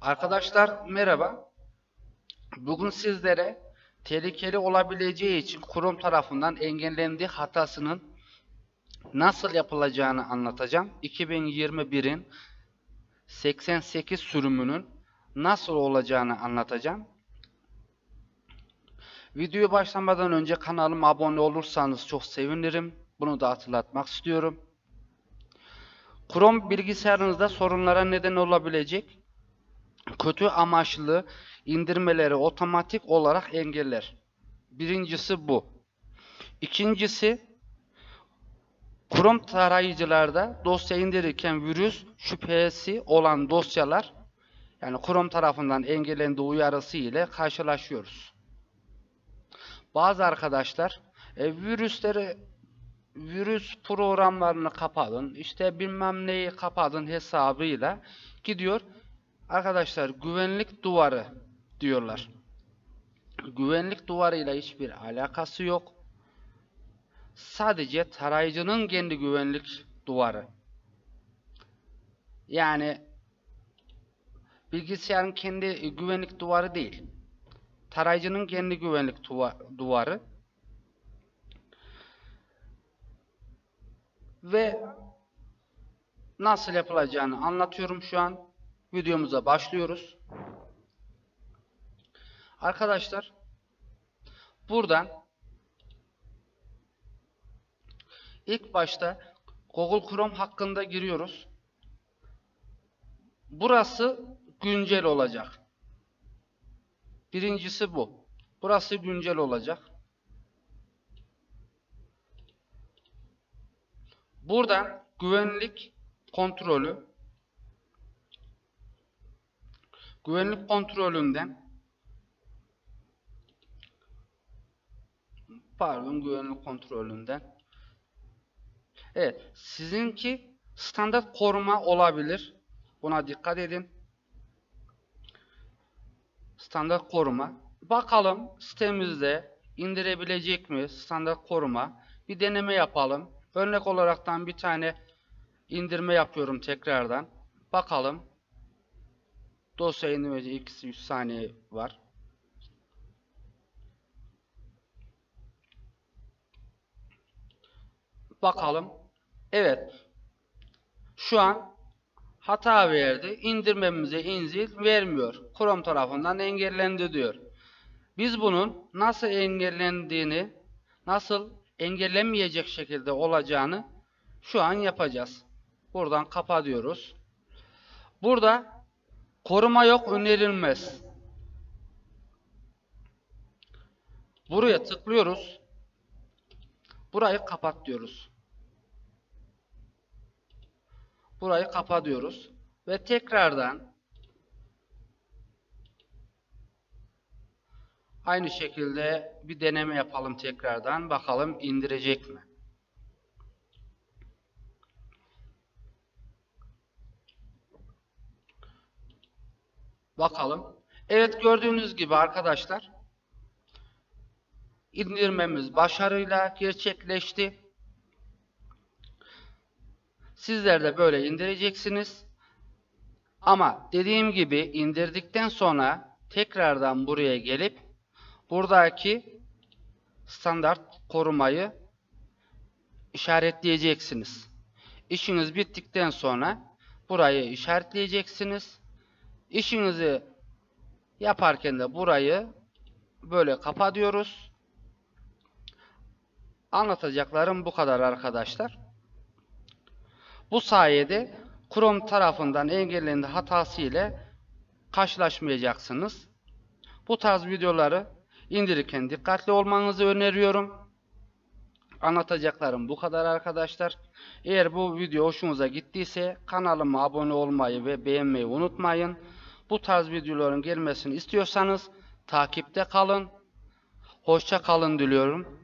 Arkadaşlar merhaba. Bugün sizlere tehlikeli olabileceği için kurum tarafından engellendiği hatasının nasıl yapılacağını anlatacağım. 2021'in 88 sürümünün nasıl olacağını anlatacağım. Videoya başlamadan önce kanalıma abone olursanız çok sevinirim. Bunu da hatırlatmak istiyorum. Chrome bilgisayarınızda sorunlara neden olabilecek kötü amaçlı indirmeleri otomatik olarak engeller. Birincisi bu. İkincisi Chrome tarayıcılarda dosya indirirken virüs şüphesi olan dosyalar yani Chrome tarafından engellendiği uyarısı ile karşılaşıyoruz. Bazı arkadaşlar e, virüsleri virüs programlarını kapatın, işte bilmem neyi kapatın hesabıyla gidiyor. Arkadaşlar güvenlik duvarı diyorlar. Güvenlik duvarıyla hiçbir alakası yok. Sadece tarayıcının kendi güvenlik duvarı. Yani bilgisayarın kendi güvenlik duvarı değil. Tarayıcının kendi güvenlik duva- duvarı. Ve nasıl yapılacağını anlatıyorum şu an. Videomuza başlıyoruz. Arkadaşlar buradan ilk başta Google Chrome hakkında giriyoruz. Burası güncel olacak. Birincisi bu. Burası güncel olacak. Buradan güvenlik kontrolü güvenlik kontrolünden pardon güvenlik kontrolünden Evet sizinki standart koruma olabilir. Buna dikkat edin. Standart koruma. Bakalım sitemizde indirebilecek mi standart koruma? Bir deneme yapalım. Örnek olaraktan bir tane indirme yapıyorum tekrardan. Bakalım. Dosya indirmesi 2-3 saniye var. Bakalım. Evet. Şu an hata verdi. İndirmemize izin vermiyor. Chrome tarafından engellendi diyor. Biz bunun nasıl engellendiğini, nasıl engellenmeyecek şekilde olacağını şu an yapacağız. Buradan kapa diyoruz. Burada koruma yok önerilmez. Buraya tıklıyoruz. Burayı kapat diyoruz. Burayı kapa diyoruz. Ve tekrardan aynı şekilde bir deneme yapalım tekrardan. Bakalım indirecek mi? Bakalım. Evet gördüğünüz gibi arkadaşlar indirmemiz başarıyla gerçekleşti. Sizler de böyle indireceksiniz. Ama dediğim gibi indirdikten sonra tekrardan buraya gelip buradaki standart korumayı işaretleyeceksiniz. İşiniz bittikten sonra burayı işaretleyeceksiniz. İşinizi yaparken de burayı böyle kapatıyoruz. Anlatacaklarım bu kadar arkadaşlar. Bu sayede Chrome tarafından engellendi hatası ile karşılaşmayacaksınız. Bu tarz videoları indirirken dikkatli olmanızı öneriyorum. Anlatacaklarım bu kadar arkadaşlar. Eğer bu video hoşunuza gittiyse kanalıma abone olmayı ve beğenmeyi unutmayın. Bu tarz videoların gelmesini istiyorsanız takipte kalın. Hoşça kalın diliyorum.